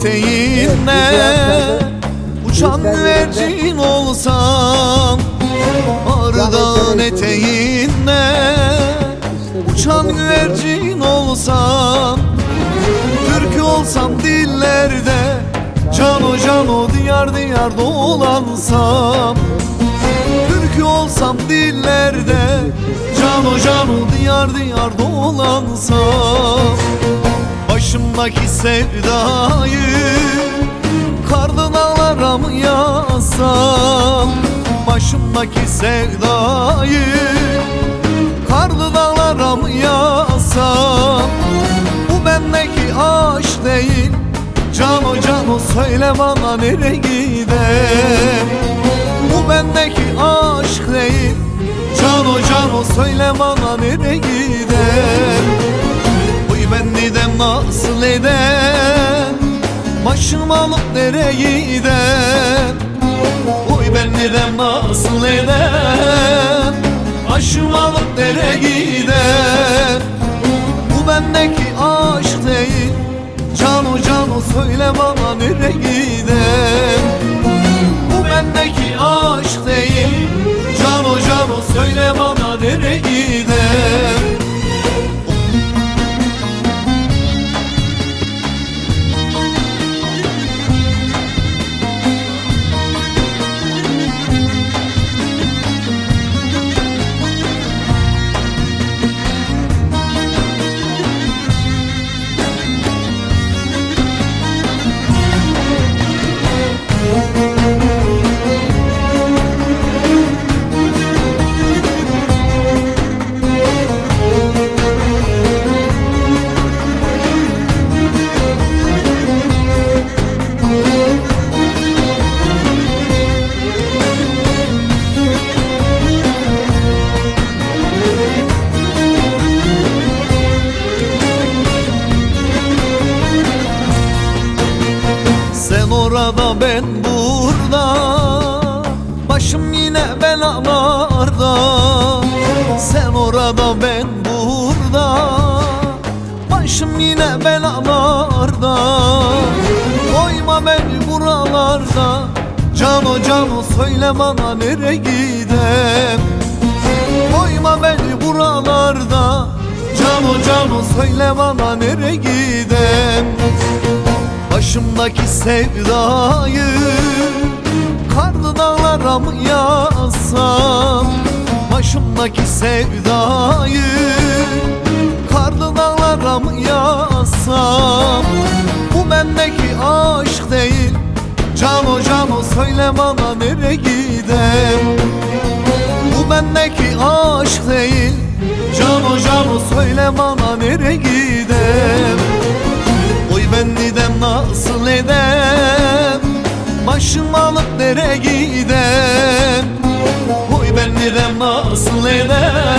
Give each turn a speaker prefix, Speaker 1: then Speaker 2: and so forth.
Speaker 1: eteğinde Uçan güvercin olsam Ardağın eteğinde Uçan güvercin olsam Türk olsam dillerde Cano cano diyar diyar dolansam Türk olsam dillerde Cano cano diyar diyar dolansam Başımdaki sevdayı Karlı dağlara mı yazsam? Başımdaki sevdayı Karlı dağlara mı yazsam? Bu bendeki aşk değil Cano cano söyle bana nereye gidem Bu bendeki aşk değil Cano cano söyle bana nereye gidem Uy ben nidem nasıl edem Başım alıp nereye gidem Uy ben nidem nasıl edem Başım alıp nereye gidem Bu bendeki aşk değil. Cano cano söyle bana nereye gidem Bu bendeki aşk değil. Cano cano söyle bana Sen orada ben burada. Başım yine belalarda. Sen orada ben burada. Başım yine belalarda. Koyma beni buralarda. Cano cano söyle bana nereye gidem Koyma beni buralarda. Cano cano söyle bana nereye gidem Başımdaki sevdayı Karlı dağlara mı yazsam? Başımdaki sevdayı Karlı dağlara mı yazsam? Bu bendeki aşk değil Cano cano söyle bana nereye gidem Bu bendeki aşk değil Cano cano söyle bana nereye gidem Oy ben nidem nasıl edem? Başım alıp nereye gidem? Oy ben nidem nasıl edem